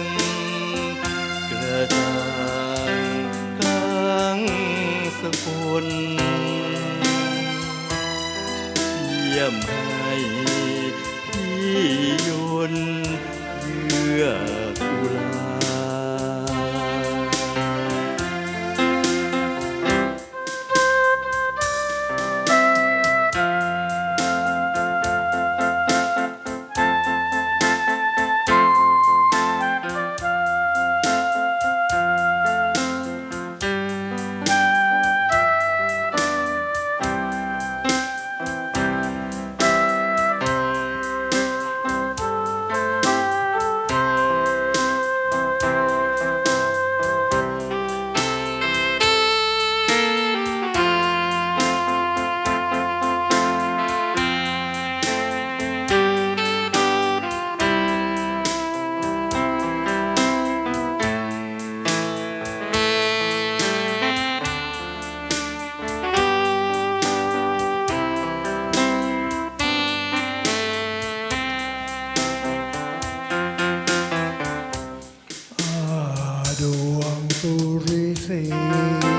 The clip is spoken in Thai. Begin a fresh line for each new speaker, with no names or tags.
มกระจางกลางสกุลเยี่ยม You.